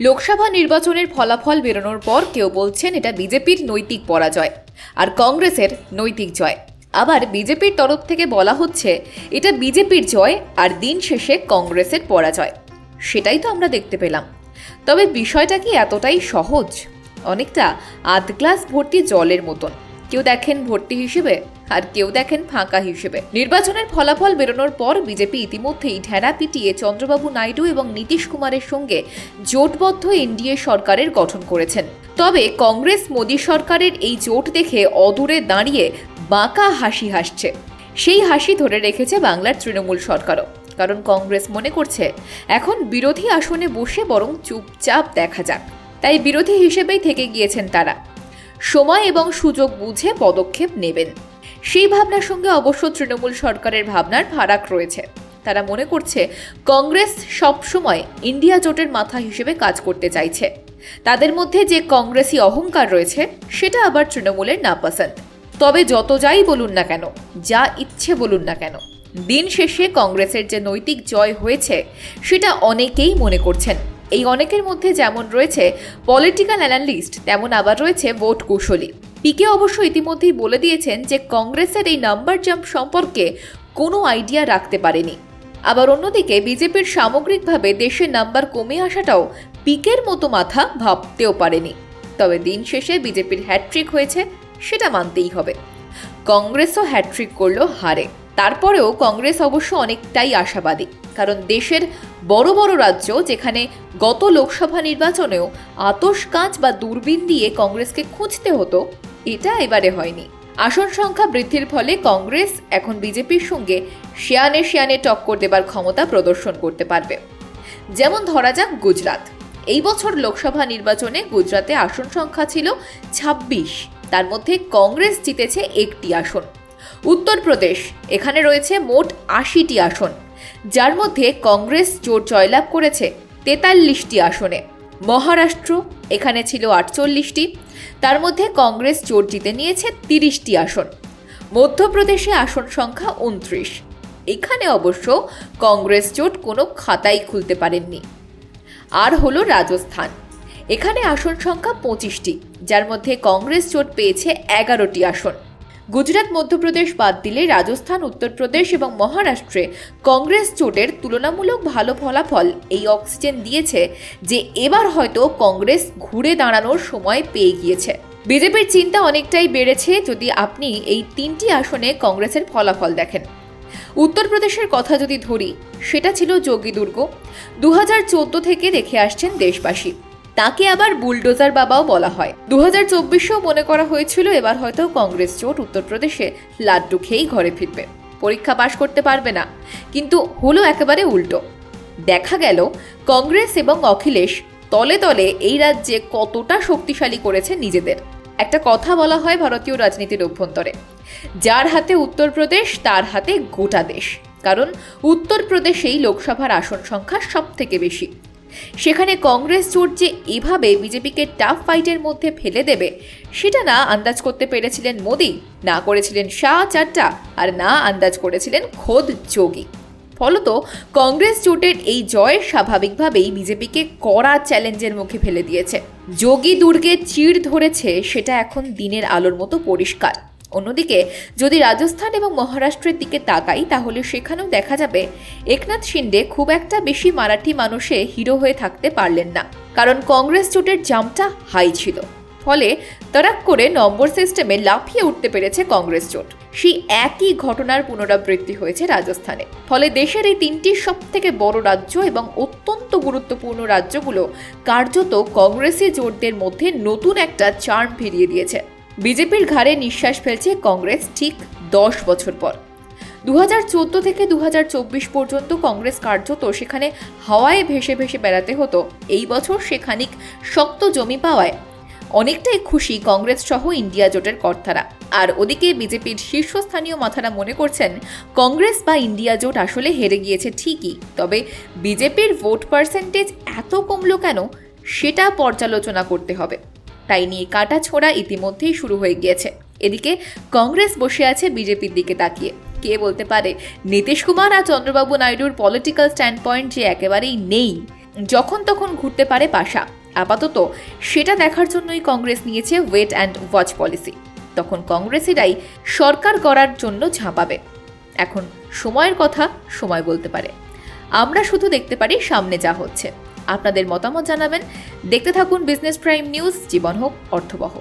লোকসভা নির্বাচনের ফলাফল বেরোনোর পর কেউ বলছেন এটা বিজেপির নৈতিক পরাজয় আর কংগ্রেসের নৈতিক জয়। আবার বিজেপির তরফ থেকে বলা হচ্ছে, এটা বিজেপির জয় আর দিন শেষে কংগ্রেসের পরাজয়। সেটাই তো আমরা দেখতে পেলাম। তবে বিষয়টা কি এতটাই সহজ? অনেকটা আধ গ্লাস ভর্তি জলের মতন। কেউ দেখেন ভর্তি হিসেবে আর কেউ দেখেন ফাঁকা হিসেবে। নির্বাচনের ফলাফল বেরোনোর পর বিজেপি ইতিমধ্যেই ঢেরা পিটিয়ে চন্দ্রবাবু নাইডু এবং নীতিশ কুমারের সঙ্গে জোটবদ্ধ এনডিএ সরকারের গঠন করেছেন। তবে কংগ্রেস মোদী সরকারের এই জোট দেখে অদূরে দাঁড়িয়ে বাঁকা হাসি হাসছে। সেই হাসি ধরে রেখেছে বাংলার তৃণমূল সরকারও। কারণ কংগ্রেস মনে করছে, এখন বিরোধী আসনে বসে বরং চুপচাপ দেখা যাক। তাই বিরোধী হিসেবেই থেকে গিয়েছেন তারা। সময় এবং সুযোগ বুঝে পদক্ষেপ নেবেন। সেই ভাবনার সঙ্গে অবশ্য তৃণমূল সরকারের ভাবনার ফারাক রয়েছে। তারা মনে করছে, কংগ্রেস সবসময় ইন্ডিয়া জোটের মাথা হিসেবে কাজ করতে চাইছে। তাদের মধ্যে যে কংগ্রেসি অহংকার রয়েছে, সেটা আবার তৃণমূলের নাপসন্দ। তবে যত যাই বলুন না কেন, যা ইচ্ছে বলুন না কেন, দিন শেষে কংগ্রেসের যে নৈতিক জয় হয়েছে, সেটা অনেকেই মনে করছেন। এই অনেকের মধ্যে যেমন রয়েছে পলিটিক্যাল অ্যানালিস্ট তেমন আবার রয়েছে ভোট কুশলী। পিকে অবশ্য ইতিমধ্যেই বলে দিয়েছেন যে কংগ্রেসের এই নাম্বার জাম্প সম্পর্কে কোনো আইডিয়া রাখতে পারেনি। আবার অন্যদিকে বিজেপির সামগ্রিকভাবে দেশের নাম্বার কমে আসাটাও পিকের মতো মাথা ভাবতেও পারেনি। তবে দিন শেষে বিজেপির হ্যাট্রিক হয়েছে, সেটা মানতেই হবে। কংগ্রেসও হ্যাট্রিক করল হারে। তারপরেও কংগ্রেস অবশ্য অনেকটাই আশাবাদী, কারণ দেশের বড় বড় রাজ্য যেখানে গত লোকসভা নির্বাচনেও আতস কাঁচ বা দূরবীন দিয়ে কংগ্রেসকে খুঁজতে হতো, এটা এবারে হয়নি। আসন সংখ্যা বৃদ্ধির ফলে কংগ্রেস এখন বিজেপির সঙ্গে শেয়ানে শেয়ানে টক্কর দেবার ক্ষমতা প্রদর্শন করতে পারবে। যেমন ধরা যাক গুজরাট। এই বছর লোকসভা নির্বাচনে গুজরাতে আসন সংখ্যা ছিল ছাব্বিশ, তার মধ্যে কংগ্রেস জিতেছে একটি আসন। উত্তরপ্রদেশ, এখানে রয়েছে মোট আশিটি আসন, যার মধ্যে কংগ্রেস জোট জয়লাভ করেছে তেতাল্লিশটি আসনে। মহারাষ্ট্র, এখানে ছিল আটচল্লিশটি, তার মধ্যে কংগ্রেস জোট জিতে নিয়েছে তিরিশটি আসন। মধ্যপ্রদেশে আসন সংখ্যা উনত্রিশ। এখানে অবশ্য কংগ্রেস জোট কোনো খাতাই খুলতে পারেননি। আর হলো রাজস্থান, এখানে আসন সংখ্যা পঁচিশটি, যার মধ্যে কংগ্রেস জোট পেয়েছে এগারোটি আসন। গুজরাট, মধ্যপ্রদেশ বাদ দিলে রাজস্থান, উত্তরপ্রদেশ এবং মহারাষ্ট্রে কংগ্রেস জোটের তুলনামূলক ভালো ফলাফল এই অক্সিজেন দিয়েছে যে এবার হয়তো কংগ্রেস ঘুরে দাঁড়ানোর সময় পেয়ে গিয়েছে। বিজেপির চিন্তা অনেকটাই বেড়েছে যদি আপনি এই তিনটি আসনে কংগ্রেসের ফলাফল দেখেন। উত্তরপ্রদেশের কথা যদি ধরি, সেটা ছিল যোগী দুর্গ। দু হাজার চৌদ্দ থেকে দেখে আসছেন দেশবাসী। তাকে আবার বুলডোজার বাবাও বলা হয়। দু হাজার চব্বিশেও মনে করা হয়েছিল এবার হয়তো কংগ্রেস জোট উত্তরপ্রদেশে লাড্ডু খেয়েই ঘরে ফিরবে। পরীক্ষা পাশ করতে পারবে না। কিন্তু হলো একেবারে উল্টো। দেখা গেল, কংগ্রেস এবং অখিলেশ তলে তলে এই রাজ্যে কতটা শক্তিশালী করেছে নিজেদের। একটা কথা বলা হয় ভারতীয় রাজনীতির অভ্যন্তরে। যার হাতে উত্তরপ্রদেশ, তার হাতে গোটা দেশ। কারণ উত্তরপ্রদেশেই লোকসভার আসন সংখ্যা সব থেকে বেশি। সেখানে কংগ্রেস জোট যে এভাবে বিজেপিকে টাফ ফাইটের মধ্যে ফেলে দেবে, সেটা না আন্দাজ করতে পেরেছিলেন মোদি, না করেছিলেন শাহ চাড্ডা, আর না আন্দাজ করেছিলেন খোদ যোগী। ফলত কংগ্রেস জোটের এই জয় স্বাভাবিকভাবেই বিজেপিকে কড়া চ্যালেঞ্জের মুখে ফেলে দিয়েছে। যোগী দুর্গে চিড় ধরেছে, সেটা এখন দিনের আলোর মতো পরিষ্কার। অন্যদিকে, যদি রাজস্থান এবং মহারাষ্ট্রের দিকে তাকাই, তাহলে সেখানেও দেখা যাবে, একনাথ শিন্ডে খুব একটা বেশি মারাঠি মানুষে হিরো হয়ে থাকতে পারলেন না, কারণ কংগ্রেস জোটের জামটা হাই ছিল। ফলে তরাক করে নম্বর সিস্টেমে লাফিয়ে উঠতে পেরেছে কংগ্রেস জোট। সেই একই ঘটনার পুনরাবৃত্তি হয়েছে রাজস্থানে। ফলে দেশের এই তিনটি সব থেকে বড় রাজ্য এবং অত্যন্ত গুরুত্বপূর্ণ রাজ্যগুলো কার্যত কংগ্রেসি জোটদের মধ্যে নতুন একটা চার্ম ফিরিয়ে দিয়েছে। বিজেপির ঘাড়ে নিঃশ্বাস ফেলছে কংগ্রেস ঠিক দশ বছর পর। দু হাজার চোদ্দ থেকে দু হাজার চব্বিশ পর্যন্ত কংগ্রেস কার্যত সেখানে হাওয়ায় ভেসে ভেসে বেড়াতে হতো। এই বছর সে খানিক শক্ত জমি পাওয়ায় অনেকটাই খুশি কংগ্রেস সহ ইন্ডিয়া জোটের কর্তারা। আর ওদিকে বিজেপির শীর্ষস্থানীয় মাথারা মনে করছেন, কংগ্রেস বা ইন্ডিয়া জোট আসলে হেরে গিয়েছে ঠিকই। তবে বিজেপির ভোট পার্সেন্টেজ এত কমলো কেন, সেটা পর্যালোচনা করতে হবে। তাই নিয়ে কাটা ছোড়া ইতিমধ্যেই শুরু হয়ে গিয়েছে। এদিকে কংগ্রেস বসে আছে বিজেপির দিকে তাকিয়ে। কে বলতে পারে, নীতিশ কুমার আর চন্দ্রবাবু নাইডুর পলিটিক্যাল স্ট্যান্ড পয়েন্ট যে একেবারেই নেই, যখন তখন ঘুরতে পারে পাশা। আপাতত সেটা দেখার জন্যই কংগ্রেস নিয়েছে ওয়েট অ্যান্ড ওয়াচ পলিসি তখন কংগ্রেসিরাই সরকার করার জন্য ঝাঁপাবে। এখন সময়ের কথা, সময় বলতে পারে। আমরা শুধু দেখতে পারি সামনে যা হচ্ছে। আপনাদের মতামত জানাবেন। দেখতে থাকুন বিজনেস প্রাইম নিউজ জীবন হোক অর্থবহ।